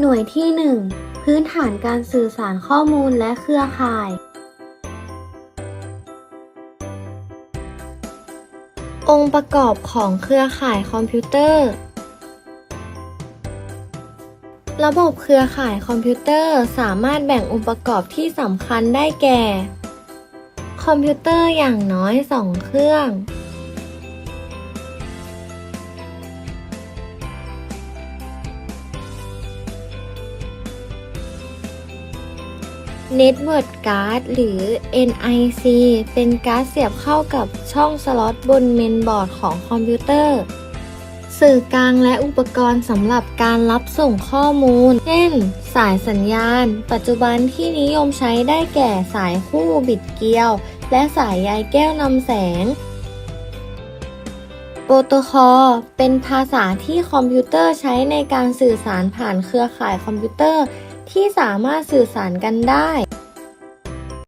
หน่วยที่ 1 พื้นฐานการสื่อสารข้อมูลและเครือข่าย องค์ประกอบของเครือข่ายคอมพิวเตอร์ ระบบเครือข่ายคอมพิวเตอร์สามารถแบ่งองค์ประกอบที่สำคัญได้แก่ คอมพิวเตอร์อย่างน้อย 2 เครื่อง Network Card หรือ NIC เป็นการ์ดเสียบเข้ากับช่องสล็อตบนเมนบอร์ดของคอมพิวเตอร์ สื่อกลางและอุปกรณ์สำหรับการรับส่งข้อมูล เช่น สายสัญญาณ ปัจจุบันที่นิยมใช้ได้แก่สายคู่บิดเกลียว และสายใยแก้วนำแสง โปรโตคอลเป็นภาษาที่คอมพิวเตอร์ใช้ในการสื่อสารผ่านเครือข่ายคอมพิวเตอร์ ที่สามารถสื่อสารกันได้